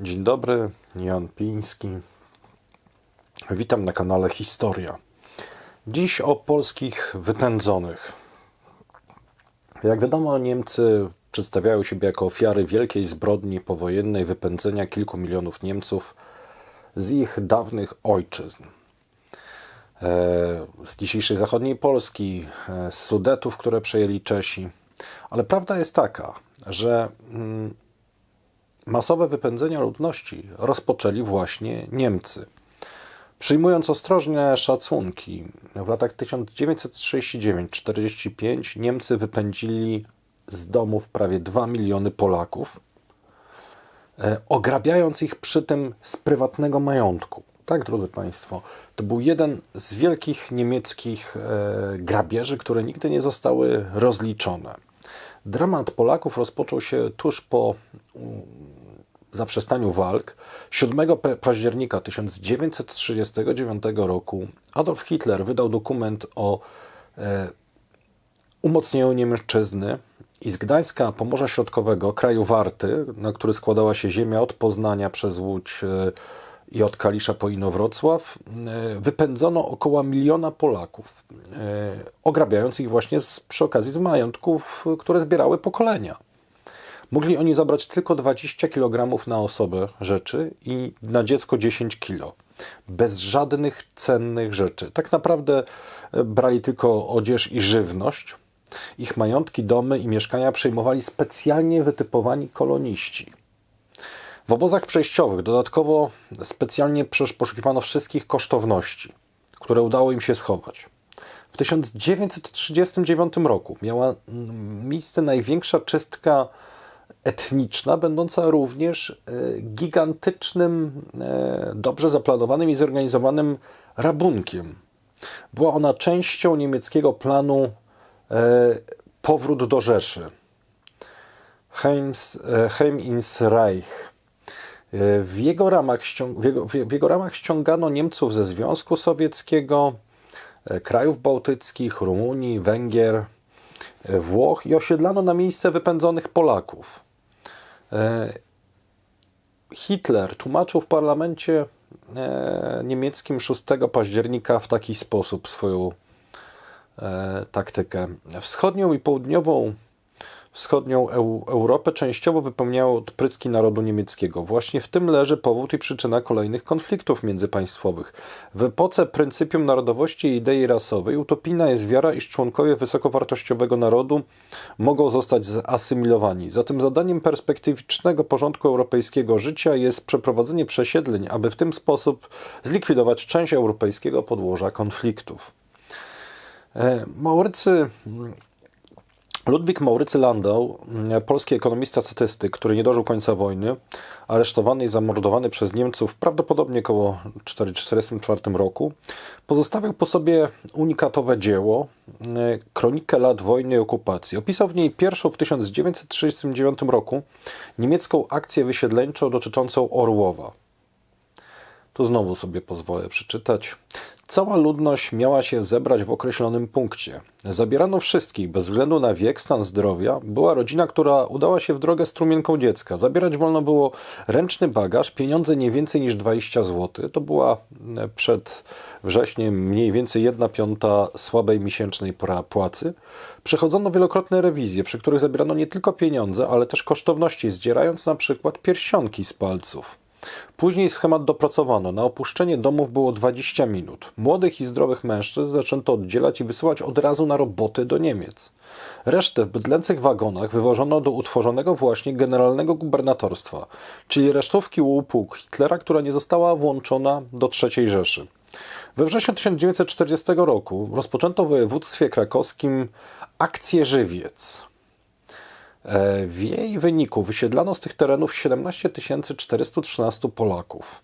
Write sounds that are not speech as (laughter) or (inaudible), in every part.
Dzień dobry, Jan Piński. Witam na kanale Historia. Dziś o polskich wypędzonych. Jak wiadomo, Niemcy przedstawiają siebie jako ofiary wielkiej zbrodni powojennej wypędzenia kilku milionów Niemców z ich dawnych ojczyzn. E, Z dzisiejszej zachodniej Polski, e, z Sudetów, które przejęli Czesi. Ale prawda jest taka, że mm, masowe wypędzenia ludności rozpoczęli właśnie Niemcy. Przyjmując ostrożne szacunki, w latach 1939-45 Niemcy wypędzili z domów prawie 2 miliony Polaków, e, ograbiając ich przy tym z prywatnego majątku. Tak, drodzy Państwo, to był jeden z wielkich niemieckich e, grabieży, które nigdy nie zostały rozliczone. Dramat Polaków rozpoczął się tuż po zaprzestaniu walk 7 pa- października 1939 roku Adolf Hitler wydał dokument o e, umocnieniu Niemczyzny i z Gdańska, Pomorza Środkowego, kraju Warty, na który składała się ziemia od Poznania przez Łódź e, i od Kalisza po Inowrocław, e, wypędzono około miliona Polaków, e, ograbiając ich właśnie z, przy okazji z majątków, które zbierały pokolenia. Mogli oni zabrać tylko 20 kg na osobę rzeczy i na dziecko 10 kg. Bez żadnych cennych rzeczy. Tak naprawdę e, brali tylko odzież i żywność. Ich majątki, domy i mieszkania przejmowali specjalnie wytypowani koloniści. W obozach przejściowych dodatkowo specjalnie poszukiwano wszystkich kosztowności, które udało im się schować. W 1939 roku miała miejsce największa czystka etniczna, będąca również e, gigantycznym, e, dobrze zaplanowanym i zorganizowanym rabunkiem. Była ona częścią niemieckiego planu e, powrót do Rzeszy. Heims, Heim ins Reich. W jego, ramach ścią- w, jego, w jego ramach ściągano Niemców ze Związku Sowieckiego, krajów bałtyckich, Rumunii, Węgier, Włoch i osiedlano na miejsce wypędzonych Polaków. E, Hitler tłumaczył w parlamencie e, niemieckim 6 października w taki sposób swoją e, taktykę. Wschodnią i południową wschodnią Eu- Europę częściowo wypełniały odpryski narodu niemieckiego. Właśnie w tym leży powód i przyczyna kolejnych konfliktów międzypaństwowych. W epoce pryncypium narodowości i idei rasowej utopijna jest wiara, iż członkowie wysokowartościowego narodu mogą zostać zasymilowani. Zatem zadaniem perspektywicznego porządku europejskiego życia jest przeprowadzenie przesiedleń, aby w ten sposób zlikwidować część europejskiego podłoża konfliktów. E, Maurycy Ludwik Maurycy Landau, mm, polski ekonomista statystyk, który nie dożył końca wojny, aresztowany i zamordowany przez Niemców prawdopodobnie około 1944 roku, pozostawił po sobie unikatowe dzieło, mm, kronikę lat wojny i okupacji. Opisał w niej pierwszą w 1939 roku niemiecką akcję wysiedleńczą dotyczącą Orłowa. Tu znowu sobie pozwolę przeczytać. Cała ludność miała się zebrać w określonym punkcie. Zabierano wszystkich, bez względu na wiek, stan zdrowia. Była rodzina, która udała się w drogę strumienką dziecka. Zabierać wolno było ręczny bagaż, pieniądze nie więcej niż 20 zł. To była e, przed wrześniem mniej więcej 1 piąta słabej miesięcznej płacy. Przechodzono wielokrotne rewizje, przy których zabierano nie tylko pieniądze, ale też kosztowności, zdzierając na przykład pierścionki z palców. Później schemat dopracowano. Na opuszczenie domów było 20 minut. Młodych i zdrowych mężczyzn zaczęto oddzielać i wysyłać od razu na roboty do Niemiec. Resztę w bydlęcych wagonach wywożono do utworzonego właśnie generalnego gubernatorstwa, czyli resztówki łupuk Hitlera, która nie została włączona do III Rzeszy. We wrześniu 1940 roku rozpoczęto w województwie krakowskim akcję Żywiec. E, W jej wyniku wysiedlano z tych terenów 17 413 Polaków.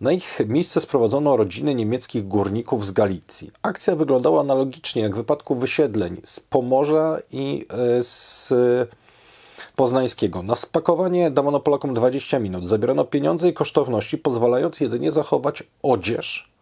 Na ich miejsce sprowadzono rodziny niemieckich górników z Galicji. Akcja wyglądała analogicznie jak w wypadku wysiedleń z Pomorza i e, z Poznańskiego. Na spakowanie dawano Polakom 20 minut. Zabierano pieniądze i kosztowności, pozwalając jedynie zachować odzież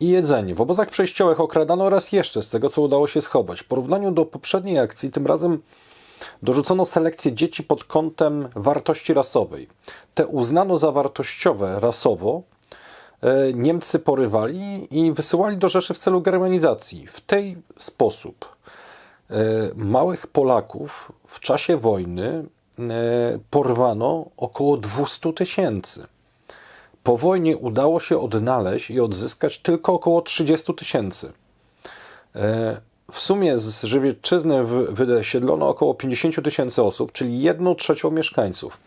i jedzenie. W obozach przejściowych okradano raz jeszcze z tego, co udało się schować. W porównaniu do poprzedniej akcji, tym razem dorzucono selekcję dzieci pod kątem wartości rasowej. Te uznano za wartościowe rasowo, e, Niemcy porywali i wysyłali do Rzeszy w celu germanizacji. W ten sposób e, małych Polaków w czasie wojny e, porwano około 200 tysięcy. Po wojnie udało się odnaleźć i odzyskać tylko około 30 tysięcy. W sumie z Żywiecczyzny wysiedlono około 50 tysięcy osób, czyli 1 trzecią mieszkańców.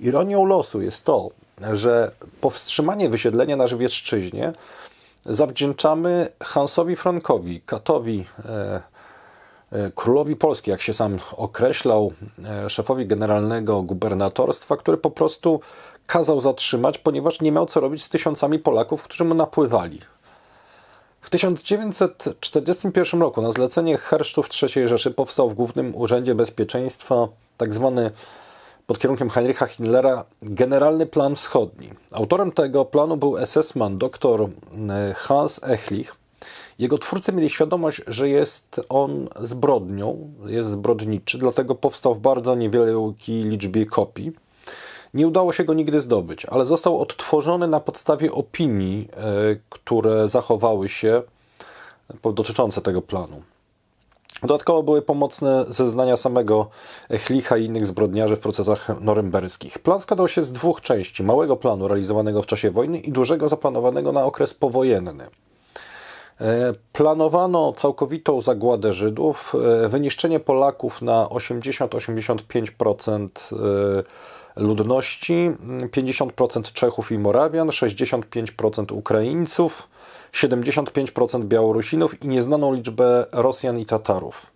Ironią losu jest to, że powstrzymanie wysiedlenia na Żywiecczyźnie zawdzięczamy Hansowi Frankowi, Katowi, e, e, królowi Polski, jak się sam określał, e, szefowi generalnego gubernatorstwa, który po prostu kazał zatrzymać, ponieważ nie miał co robić z tysiącami Polaków, którzy mu napływali. W 1941 roku na zlecenie hersztów III Rzeszy powstał w Głównym Urzędzie Bezpieczeństwa tzw. Tak pod kierunkiem Heinricha Himmlera Generalny Plan Wschodni. Autorem tego planu był SS-man dr e, Hans Echlich. Jego twórcy mieli świadomość, że jest on zbrodnią, jest zbrodniczy, dlatego powstał w bardzo niewielkiej liczbie kopii. Nie udało się go nigdy zdobyć, ale został odtworzony na podstawie opinii, e, które zachowały się dotyczące tego planu. Dodatkowo były pomocne zeznania samego Echlicha i innych zbrodniarzy w procesach norymberskich. Plan składał się z dwóch części: małego planu realizowanego w czasie wojny i dużego zaplanowanego na okres powojenny. E, planowano całkowitą zagładę Żydów, e, wyniszczenie Polaków na 80-85% ludności, 50% Czechów i Morawian, 65% Ukraińców, 75% Białorusinów i nieznaną liczbę Rosjan i Tatarów.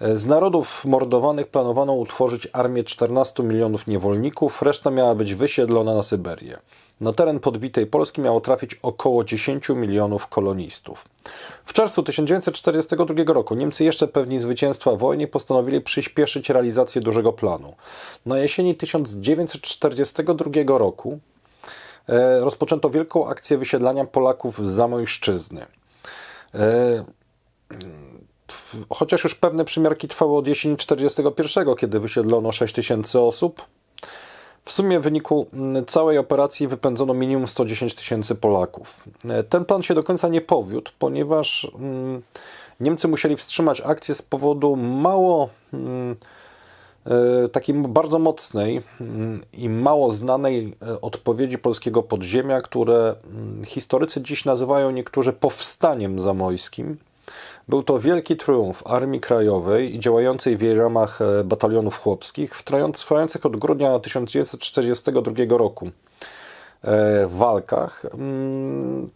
Z narodów mordowanych planowano utworzyć armię 14 milionów niewolników, reszta miała być wysiedlona na Syberię. Na teren podbitej Polski miało trafić około 10 milionów kolonistów. W czerwcu 1942 roku Niemcy jeszcze pewni zwycięstwa w wojnie postanowili przyspieszyć realizację dużego planu. Na jesieni 1942 roku e, rozpoczęto wielką akcję wysiedlania Polaków z Zamojszczyzny. E, chociaż już pewne przymiarki trwały od jesieni 1941, kiedy wysiedlono 6 tysięcy osób, w sumie w wyniku mm, całej operacji wypędzono minimum 110 tysięcy Polaków. E, ten plan się do końca nie powiódł, ponieważ mm, Niemcy musieli wstrzymać akcję z powodu mało mm, e, takiej bardzo mocnej i mało znanej e, odpowiedzi polskiego podziemia, które historycy dziś nazywają niektórzy powstaniem zamojskim. Był to wielki triumf Armii Krajowej działającej w jej ramach e, batalionów chłopskich, trwających od grudnia 1942 roku e, w walkach. Mm,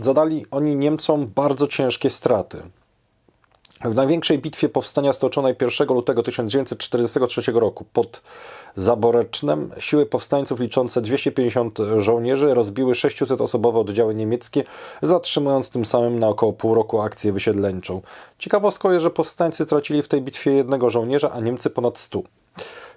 zadali oni Niemcom bardzo ciężkie straty. W największej bitwie powstania stoczonej 1 lutego 1943 roku pod Zaborecznem siły powstańców liczące 250 żołnierzy rozbiły 600-osobowe oddziały niemieckie, zatrzymując tym samym na około pół roku akcję wysiedleńczą. Ciekawostką jest, że powstańcy tracili w tej bitwie jednego żołnierza, a Niemcy ponad 100.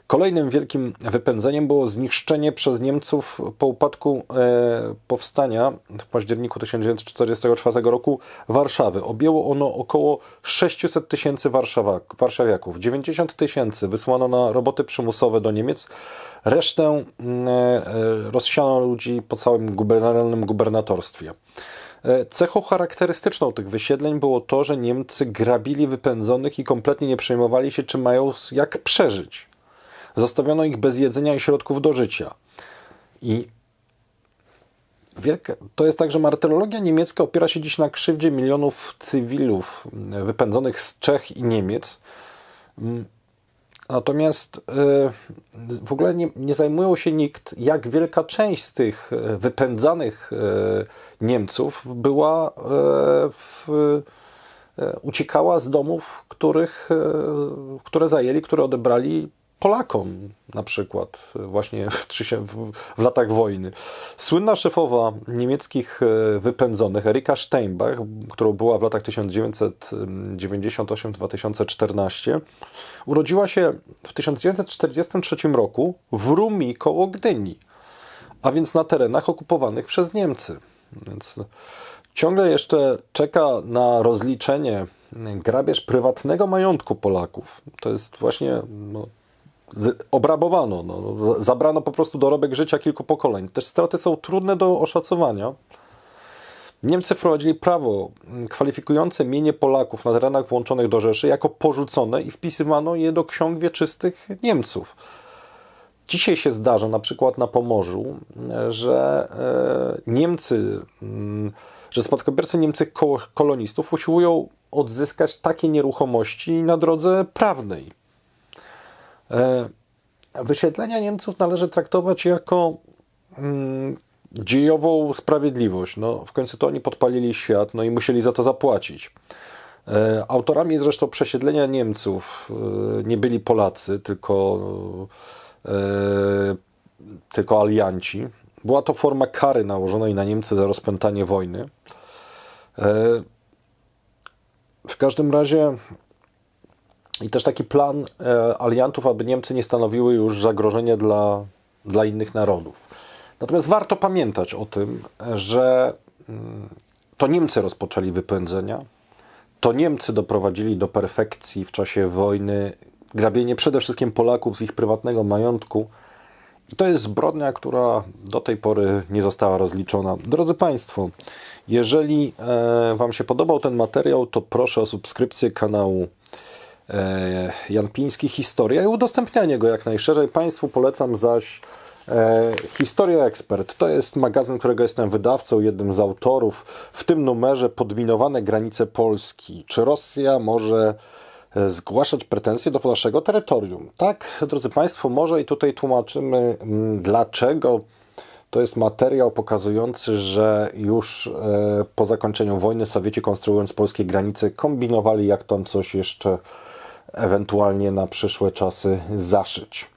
Kolejnym wielkim wypędzeniem było zniszczenie przez Niemców po upadku e, powstania w październiku 1944 roku Warszawy. Objęło ono około 600 tysięcy warszawiaków. 90 tysięcy wysłano na roboty przymusowe do Niemiec. Resztę mm, e, rozsiano ludzi po całym gubernatoralnym gubernatorstwie. E, cechą charakterystyczną tych wysiedleń było to, że Niemcy grabili wypędzonych i kompletnie nie przejmowali się, czy mają jak przeżyć. Zostawiono ich bez jedzenia i środków do życia. I wielka, to jest tak, że martyrologia niemiecka opiera się dziś na krzywdzie milionów cywilów wypędzonych z Czech i Niemiec. Natomiast e, w ogóle nie, nie zajmują się nikt, jak wielka część z tych e, wypędzanych e, Niemców była w, uciekała z domów, których, które zajęli, które odebrali Polakom na przykład właśnie (laughs) w, w, latach wojny. Słynna szefowa niemieckich e, wypędzonych Erika Steinbach, którą była w latach 1998-2014, urodziła się w 1943 roku w Rumi koło Gdyni, a więc na terenach okupowanych przez Niemcy. Więc ciągle jeszcze czeka na rozliczenie grabież prywatnego majątku Polaków. To jest właśnie no, obrabowano, no, zabrano po prostu dorobek życia kilku pokoleń. Też straty są trudne do oszacowania. Niemcy wprowadzili prawo kwalifikujące mienie Polaków na terenach włączonych do Rzeszy jako porzucone i wpisywano je do ksiąg wieczystych Niemców. Dzisiaj się zdarza, na przykład na Pomorzu, że e, Niemcy, mm, że spadkobiercy Niemcy ko- kolonistów usiłują odzyskać takie nieruchomości na drodze prawnej. E, Wysiedlenia Niemców należy traktować jako mm, dziejową sprawiedliwość. No, w końcu to oni podpalili świat no i musieli za to zapłacić. E, Autorami zresztą przesiedlenia Niemców e, nie byli Polacy, tylko, tylko alianci. Była to forma kary nałożonej na Niemcy za rozpętanie wojny. W każdym razie i też taki plan e, aliantów, aby Niemcy nie stanowiły już zagrożenia dla, dla innych narodów. Natomiast warto pamiętać o tym, że mm, to Niemcy rozpoczęli wypędzenia, to Niemcy doprowadzili do perfekcji w czasie wojny grabienie przede wszystkim Polaków z ich prywatnego majątku. I to jest zbrodnia, która do tej pory nie została rozliczona. Drodzy Państwo, jeżeli e, Wam się podobał ten materiał, to proszę o subskrypcję kanału Jan Piński Historia i udostępnianie go jak najszerzej. Państwu polecam zaś e, Historia Ekspert. To jest magazyn, którego jestem wydawcą, jednym z autorów. W tym numerze podminowane granice Polski. Czy Rosja może e, zgłaszać pretensje do naszego terytorium? Tak, drodzy Państwo, może i tutaj tłumaczymy mm, dlaczego. To jest materiał pokazujący, że już e, po zakończeniu wojny Sowieci konstruując polskie granice kombinowali jak tam coś jeszcze ewentualnie na przyszłe czasy zaszyć.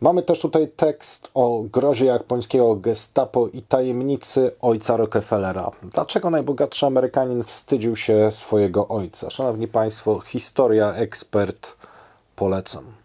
Mamy też tutaj tekst o grozie japońskiego gestapo i tajemnicy ojca Rockefellera. Dlaczego najbogatszy Amerykanin wstydził się swojego ojca? Szanowni Państwo, historia ekspert polecam.